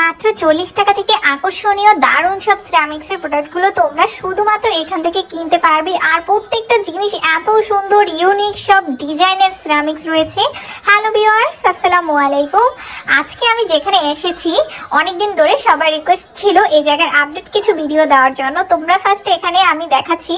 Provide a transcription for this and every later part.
মাত্র চল্লিশ টাকা থেকে আকর্ষণীয় দারুণ সব সিরামিক্সের প্রোডাক্টগুলো তোমরা শুধুমাত্র এখান থেকে কিনতে পারবে। আর প্রত্যেকটা জিনিস এত সুন্দর ইউনিক সব ডিজাইনের সিরামিক্স রয়েছে। হ্যালো ভিওয়ার্স আসসালামু আলাইকুম। আজকে আমি যেখানে এসেছি, অনেকদিন ধরে সবার রিকোয়েস্ট ছিল এই জায়গার আপডেট কিছু ভিডিও দেওয়ার জন্য। তোমরা ফার্স্ট এখানে আমি দেখাচ্ছি,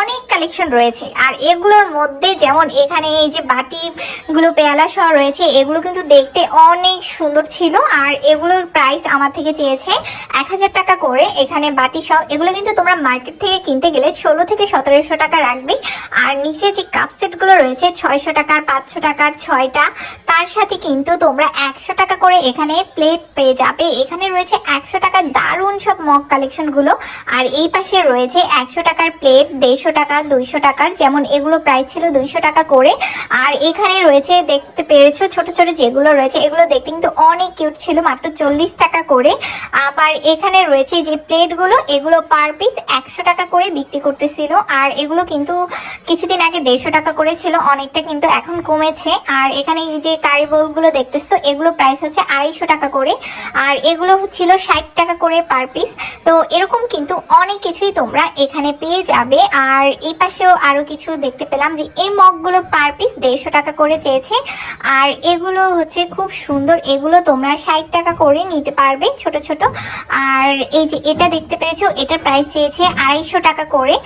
অনেক কালেকশন রয়েছে। আর এগুলোর মধ্যে যেমন এখানে এই যে বাটিগুলো, পেয়ালা সহ রয়েছে, এগুলো কিন্তু দেখতে অনেক সুন্দর ছিল। আর এগুলোর প্রাইস আমার থেকে চেয়েছে এক হাজার টাকা করে এখানে বাটি সহ। এগুলো কিন্তু তোমরা মার্কেট থেকে কিনতে গেলে ষোলো থেকে সতেরোশো টাকা রাখবে। আর নিচে যে কাপ সেটগুলো রয়েছে, ছয়শো টাকার পাঁচশো টাকার ছয়টা, তার সাথে কিন্তু তোমরা একশো টাকা করে এখানে প্লেট পেয়ে যাবে। এখানে রয়েছে একশো টাকার দারুণ সব মগ কালেকশনগুলো আর এই পাশে রয়েছে একশো টাকার প্লেট দেড়শো টাকা, দুইশো টাকার, যেমন এগুলো প্রাইস ছিল দুইশো টাকা করে। আর এখানে রয়েছে, দেখতে পেরেছ, ছোট ছোট যেগুলো রয়েছে, এগুলো দেখতে কিন্তু অনেক কিউট ছিল, মাত্র চল্লিশ টাকা করে। আবার এখানে রয়েছে যে প্লেটগুলো এগুলো পার পিস একশো টাকা করে বিক্রি করতেছিল। আর এগুলো কিন্তু কিছুদিন আগে দেড়শো টাকা করে ছিল, অনেকটা কিন্তু এখন কমেছে। আর এখানে যে কারি গুলো দেখতেছো, এগুলো প্রাইস হচ্ছে আড়াইশো টাকা করে। আর এগুলো ছিল ষাট টাকা করে পার পিস তো এরকম কিন্তু অনেক কিছুই তোমরা এখানে পেয়ে যাবে। আর এই পাশেও আরও কিছু দেখতে পেলাম যে এই মগগুলো পার পিস দেড়শো টাকা করে চেয়েছে। আর এগুলো হচ্ছে খুব সুন্দর। এগুলো তোমরা ষাট টাকা করে নিতে পারবে ছোট ছোট। আর এই যে এটা দেখতে পেরেছ, এটার প্রাইস চেয়েছে আড়াইশো টাকা করে।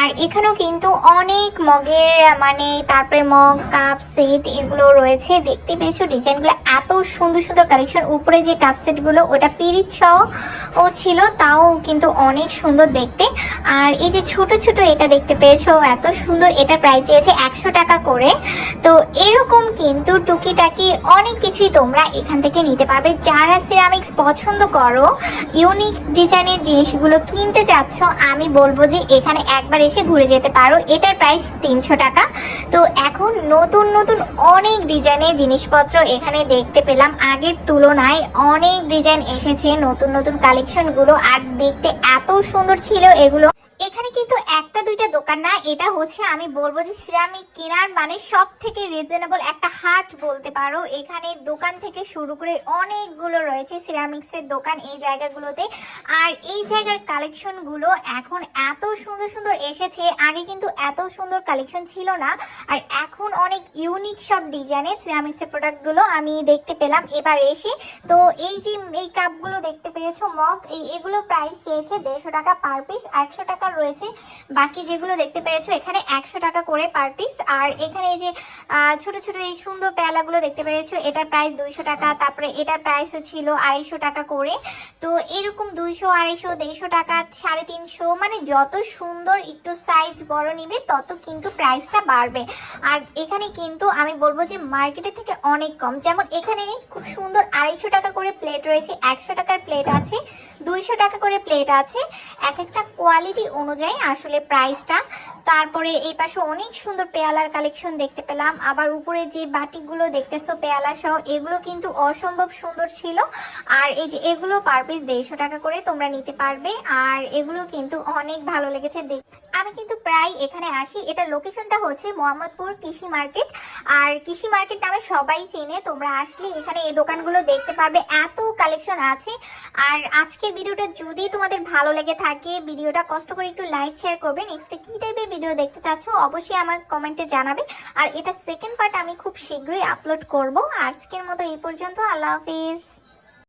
আর এখানেও কিন্তু অনেক মগের মানে তারপরে মগ কাপ সেট এগুলো রয়েছে। দেখতে পেয়েছ ডিজাইনগুলো এত সুন্দর সুন্দর কালেকশন উপরে যে কাপ সেটগুলো ওটা পিরিচ সহ ও ছিল, তাও কিন্তু অনেক সুন্দর দেখতে। আর এই যে ছোট ছোট এটা দেখতে পেয়েছ, এত সুন্দর এটা প্রাইস চেয়েছে একশো টাকা করে। তো এরকম কিন্তু টুকিটাকি অনেক কিছুই তোমরা এখান থেকে নিতে পারবে। যারা সিরামিক্স পছন্দ করো ইউনিক ডিজাইনের জিনিসগুলো কিনতে চাচ্ছ, আমি বলব যে এখানে একবার এসে ঘুরে যেতে পারো। এটার প্রাইস তিনশো টাকা। তো এখন নতুন নতুন অনেক ডিজাইনের জিনিসপত্র এখানে দেখতে পেলাম। আগের তুলনায় অনেক ডিজাইন এসেছে, নতুন নতুন কালেকশনগুলো আর দেখতে এত সুন্দর ছিল এগুলো। এখানে কিন্তু একটা দুইটা দোকান না, এটা হচ্ছে আমি বলব যে সিরামিক কেনার মানে সব থেকে রিজনেবল একটা হাট বলতে পারো। এখানে দোকান থেকে শুরু করে অনেকগুলো রয়েছে সিরামিক্সের দোকান এই জায়গাগুলোতে। আর এই জায়গার কালেকশনগুলো এখন এত সুন্দর সুন্দর এসেছে, আগে কিন্তু এত সুন্দর কালেকশন ছিল না। আর এখন অনেক ইউনিক সব ডিজাইনে সিরামিক্সের প্রোডাক্টগুলো আমি দেখতে পেলাম। এবার এসে তো এই যে এই কাপগুলো দেখতে পেরেছ, মগ, এই এগুলো প্রাইস চেয়েছে দেড়শো টাকা পার পিস একশো টাকার রয়েছে। বাকি যেগুলো দেখতে পেরেছ, এখানে একশো টাকা করে পার পিস আর এখানে এই যে ছোট ছোট এই সুন্দর পেয়ালাগুলো দেখতে পেরেছ, এটার প্রাইস দুইশো টাকা, তারপরে এটার প্রাইসও ছিল আড়াইশো টাকা করে। তো এরকম দুইশো, আড়াইশো, দেড়শো টাকা, সাড়ে তিনশো মানে যত সুন্দর একটু সাইজ বড় নিবে, তত কিন্তু প্রাইসটা বাড়বে। আর এখানে কিন্তু আমি বলব যে মার্কেটে থেকে অনেক কম। যেমন এখানে খুব সুন্দর আড়াইশো টাকা করে প্লেট রয়েছে, একশো টাকার প্লেট আছে, দুইশো টাকা করে প্লেট আছে। এক একটা কোয়ালিটি অনুযায়ী আসলে প্রাইসটা তারপরে এই পাশে অনেক সুন্দর পেয়ালার কালেকশন দেখতে পেলাম। আবার উপরে যে বাটিগুলো দেখতেছো, পেয়ালা সহ, এগুলো কিন্তু অসম্ভব সুন্দর ছিল। আর এই যে এগুলো পার পিস দেড়শো টাকা করে তোমরা নিতে পারবে। আর এগুলো কিন্তু অনেক ভালো লেগেছে দেখ আমি কিন্তু প্রায় এখানে আসি। এটা লোকেশনটা হচ্ছে মোহাম্মদপুর কৃষি মার্কেট। আর কৃষি মার্কেট নামে সবাই চেনে, তোমরা আসলে এখানে এই দোকানগুলো দেখতে পারবে। এত কালেকশন আছে। আর আজকের ভিডিওটা যদি তোমাদের ভালো লেগে থাকে, ভিডিওটা কষ্ট করে একটু লাইক শেয়ার করবে। নেক্সট কী টাইপের ভিডিও দেখতে চাচ্ছ, অবশ্যই আমার কমেন্টে জানাবে। আর এটা সেকেন্ড পার্ট আমি খুব শীঘ্রই আপলোড করব। আজকের মতো এই পর্যন্ত। আল্লাহ হাফিজ।